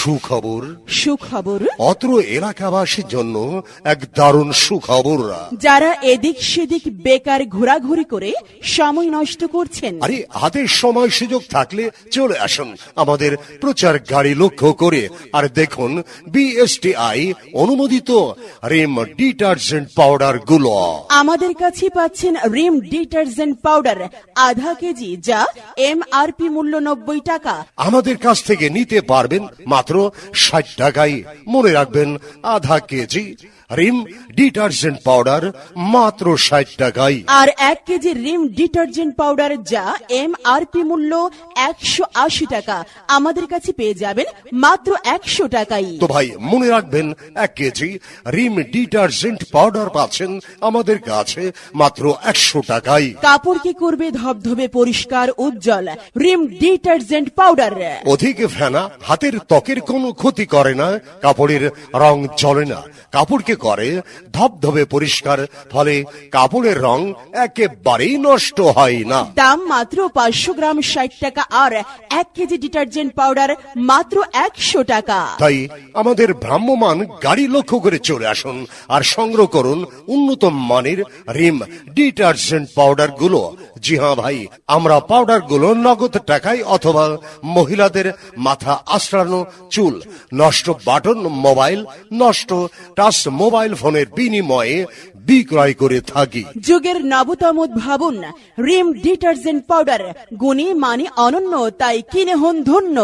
সুখবর। সুখবর? অত্র এলাকাবাসীর জন্য এক দারুণ সুখবর। যারা এদিক সেদিক বেকার ঘোরাঘুরি করে সময় নষ্ট করছেন। আরে হাতে সময় সুযোগ থাকলে চলে আসুন আমাদের প্রচার গাড়ি লক্ষ্য করে। আর দেখুন বিএসটিআই অনুমোদিত রিম ডিটারজেন্ট পাউডারগুলো। আমাদের কাছে পাচ্ছেন রিম ডিটারজেন্ট পাউডার আধা কেজি যা এম মূল্য নব্বই টাকা। আমাদের কাছ থেকে নিতে পারবেন মাত্র ষাট টাকায় মনে রাখবেন। আধা কেজি রিম ডিটারজেন্ট পাউডার মাত্র ষাট টাকায়। আর এক কেজি রিম ডিটারজেন্ট পাউডার যা এম মূল্য একশো আশি টাকা। আমাদের কাছে পেয়ে যাবেন মাত্র একশো টাকাই। তো ভাই মনে রাখবেন এক কেজি রিম ডিটারজেন্ট পাউডার পাচ্ছেন আমাদের কাছে মাত্র একশো টাকায় কাপড়কে করবে? ধবধবে পরিষ্কার উজ্জ্বল। রিম ডিটারজেন্ট পাউডার। অধিক ফেনা হাতের ত্বকের কোনো ক্ষতি করে না কাপড়ের রং চলে না। কাপড়কে করে ধবধবে পরিষ্কার ফলে কাপড়ের রং একেবারেই নষ্ট হয় না। দাম মাত্র পাঁচশো গ্রাম ষাট টাকা আর এক কেজি ডিটারজেন্ট পাউডার মাত্র একশো টাকা। তাই আমাদের ভ্রাম্যমান গাড়ি লক্ষ্য করে চলে আসুন আর সংগ্রহ করুন উন্নত মানের রিম ডিটারজেন্ট পাউডারগুলো জি হ্যাঁ ভাই আমরা পাউডারগুলো নগদ টাকায় অথবা মহিলাদের মাথা আশ্রানো চুল নষ্ট বাটন মোবাইল নষ্ট টাচ মোবাইল ফোনের বিনিময়ে বিক্রয় করে থাকি। যুগের নবতম উদ্ভাবন রিম ডিটারজেন্ট পাউডার গুণী মানে অনন্য তাই কিনে হন ধন্য।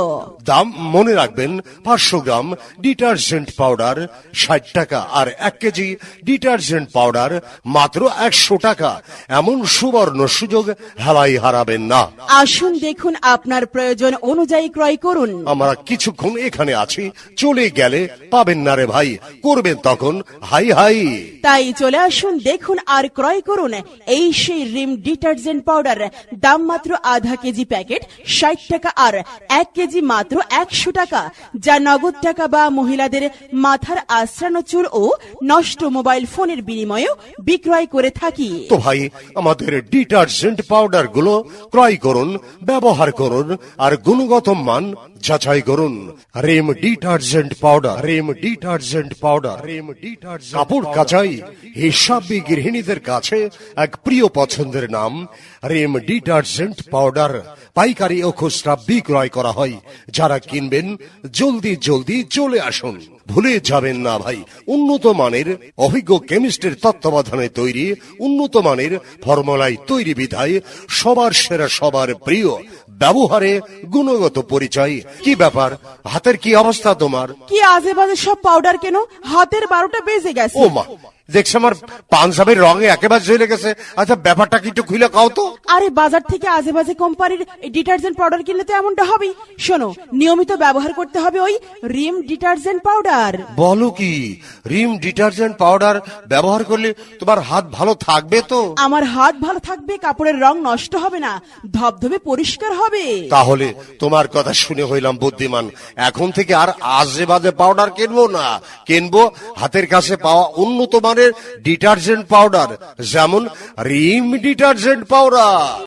দাম মনে রাখবেন পাঁচশো গ্রাম ডিটারজেন্ট পাউডার ষাট টাকা আর এক কেজি ডিটারজেন্ট পাউডার মাত্র একশো টাকা। এমন সুবর্ণ সুযোগ হেলাই হারাবেন না। আসুন দেখুন আপনার প্রয়োজন অনুযায়ী ক্রয় করুন। আমরা কিছুক্ষণ এখানে আছি চলে গেলে পাবেন না রে ভাই করবেন তখন হাই হাই। তাই চলে আসুন দেখুন আর ক্রয় করুন এই সেই রিম ডিটারজেন্ট পাউডার। দাম মাত্র আধা কেজি প্যাকেট, ষাট টাকা আর এক কেজি মাত্র একশো টাকা, যা নগদ টাকা বা মহিলাদের মাথার আশ্রানো চুল ও নষ্ট মোবাইল ফোনের বিনিময়েও বিক্রয় করে থাকি। তো ভাই, আমাদের ডিটারজেন্ট পাউডারগুলো ক্রয় করুন, ব্যবহার করুন, আর গুণগত মান যাচাই করুন। Rin detergent powder Rin detergent powder Rin detergent কাপড় কাচাই হিসাবি গৃহিণীদের কাছে এক প্রিয় পছন্দের নাম রেম ডিটারজেন্ট পাউডার পাইকারি ও খুচরা বিক্রয় করা হয়। যারা কিনবেন জলদি জলদি চলে আসুন। ভুলে যাবেন না ভাই। উন্নত মানের অভিজ্ঞ কেমিস্টের তত্ত্বাবধানে তৈরি উন্নত মানের ফর্মুলায় তৈরি বিধায় সবার সেরা সবার প্রিয় ব্যবহারে গুণগত পরিচয়। কি ব্যাপার? হাতের কি অবস্থা তোমার? কি আজে বাজে সব পাউডার কেন? হাতের বারোটা বেজে গেছে। ও মা দেখছি আমার পাঞ্জাবের রঙে একেবারে জ্বলে গেছে। আচ্ছা ব্যাপারটা কি একটু খুলে কাও তো? আরে বাজার থেকে আজে বাজে কোম্পানির ডিটারজেন্ট পাউডার কিনলে তো এমনটা হবেই। শোনো নিয়মিত ব্যবহার করতে হবে ওই রিম ডিটারজেন্ট পাউডার। বলো কি রিম ডিটারজেন্ট পাউডার ব্যবহার করলে তোমার হাত ভালো থাকবে তো? আমার হাত ভালো থাকবে কাপড়ের রং নষ্ট হবে না ধবধবে পরিষ্কার হবে। তাহলে তোমার কথা শুনে হইলাম বুদ্ধিমান। এখন থেকে আর আজে বাজে পাউডার কিনবো না। কিনবো হাতের কাছে পাওয়া উন্নত মানের ডিটারজেন্ট পাউডার যেমন রিম ডিটারজেন্ট পাউডার।